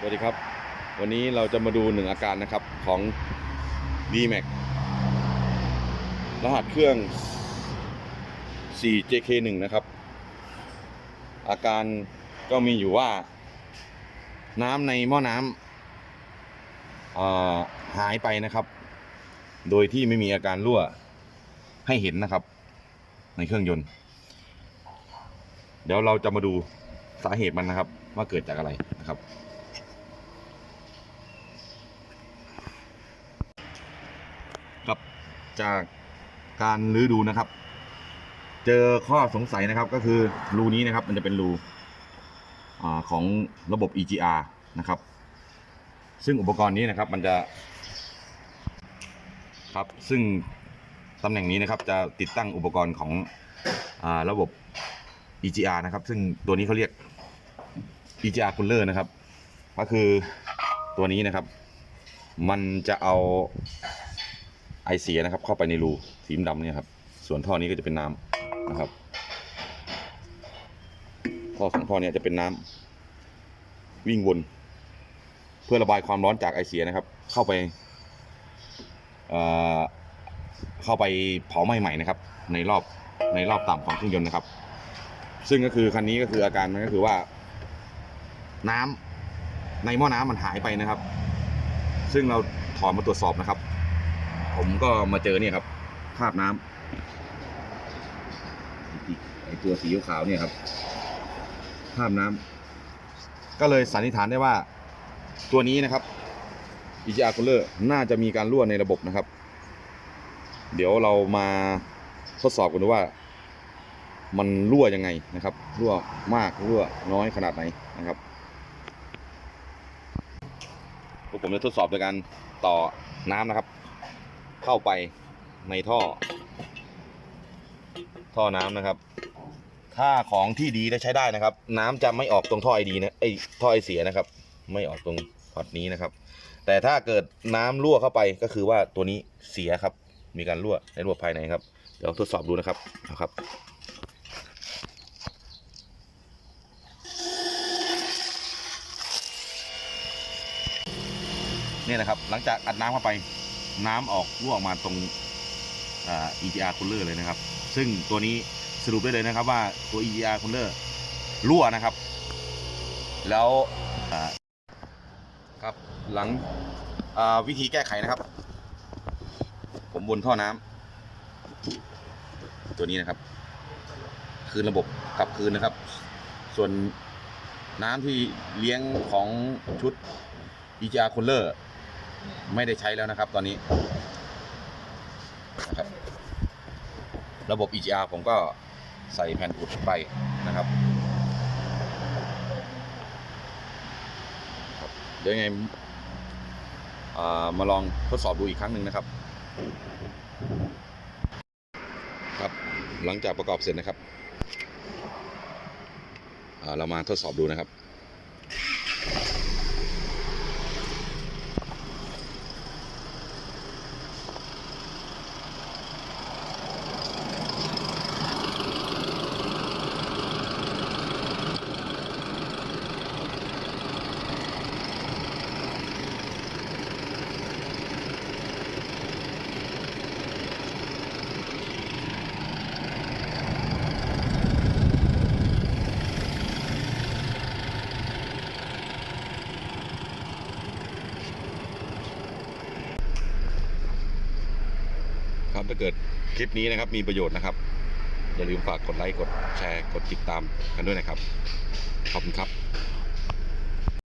สวัสดีครับ วันนี้เราจะมาดูหนึ่งอาการนะครับของ d m a x รหัสเครื่อง 4JK1 นะครับ อาการก็มีอยู่ว่า น้ำในหม้อน้ำหายไปนะครับ โดยที่ไม่มีอาการรั่วให้เห็นนะครับ ในเครื่องยนต์ เดี๋ยวเราจะมาดูสาเหตุมันนะครับ ว่าเกิดจากอะไรนะครับ จากการลื้อดูนะครับ เจอข้อสงสัยนะครับก็คือรูนี้นะครับ มันจะเป็นรูอของระบบ EGR นะครับ ซึ่งอุปกรณ์นี้นะครับมันจะครับซึ่งตำแหน่งนี้นะครับจะติดตั้งอุปกรณ์ของอระบบ EGR นะครับ ซึ่งตัวนี้เขาเรียก EGR cooler นะครับ ก็คือตัวนี้นะครับ มันจะเอา ไอเสียนะครับ เข้าไปในรูสีดำเนี่ยครับ ส่วนท่อนี้ก็จะเป็นน้ำนะครับท่อสองท่อเนี้จะเป็นน้ำวิ่งวน เพื่อระบายความร้อนจากไอเสียนะครับ เข้าไปเเข้าไปเผาไหม้ใหม่นะครับ ในรอบในรอบต่ำของเครื่องยนต์นะครับ ซึ่งก็คือคันนี้ก็คืออาการมันก็คือว่า น้ำในหม้อน้ำมันหายไปนะครับ ซึ่งเราถอนมาตรวจสอบนะครับ ผมก็มาเจอเนี่ยครับ ภาพน้ำไอตัวสีขาวเนี่ยครับ ภาพน้ำก็เลยสันนิษฐานได้ว่า ตัวนี้นะครับ EGR cooler น่าจะมีการรั่วในระบบนะครับ เดี๋ยวเรามาทดสอบกันดูว่า มันรั่วยังไงนะครับ รั่วมากรั่วน้อยขนาดไหนนะครับพวกผมจะทดสอบโดยการต่อน้ำนะครับ เข้าไปในท่อ ท่อน้ำนะครับ ถ้าของที่ดีและใช้ได้นะครับ น้ำจะไม่ออกตรงท่อไอดีนะไอท่อไอเสียนะครับ ไม่ออกตรงพอร์ตนี้นะครับ แต่ถ้าเกิดน้ำรั่วเข้าไปก็คือว่าตัวนี้เสียครับ มีการรั่วในระบบภายในครับ เดี๋ยวทดสอบดูนะครับนะครับนี่นะครับ หลังจากอัดน้ำเข้าไป น้ำออกรั่วออกมาตรงอ่า EGR cooler เลยนะครับ ซึ่งตัวนี้สรุปได้เลยนะครับว่าตัว EGR cooler รั่วนะครับ แล้วอ่าครับหลังอ่าวิธีแก้ไขนะครับ ผมบนท่อน้ำตัวนี้นะครับ คืนระบบกลับคืนนะครับ ส่วนน้ำที่เลี้ยงของชุด EGR cooler ไม่ได้ใช้แล้วนะครับตอนนี้นะครับระบบ EGR ผมก็ใส่แผ่นอุดไปนะครับ เดี๋ยวยังไงามาลองทดสอบดูอีกครั้งหนึ่งนะครับ ครับหลังจากประกอบเสร็จนะครับเรามาทดสอบดูนะครับครับ ถ้าเกิดคลิปนี้นะครับมีประโยชน์นะครับ อย่าลืมฝากกดไลค์กดแชร์กดติดตามกันด้วยนะครับ ขอบคุณครับ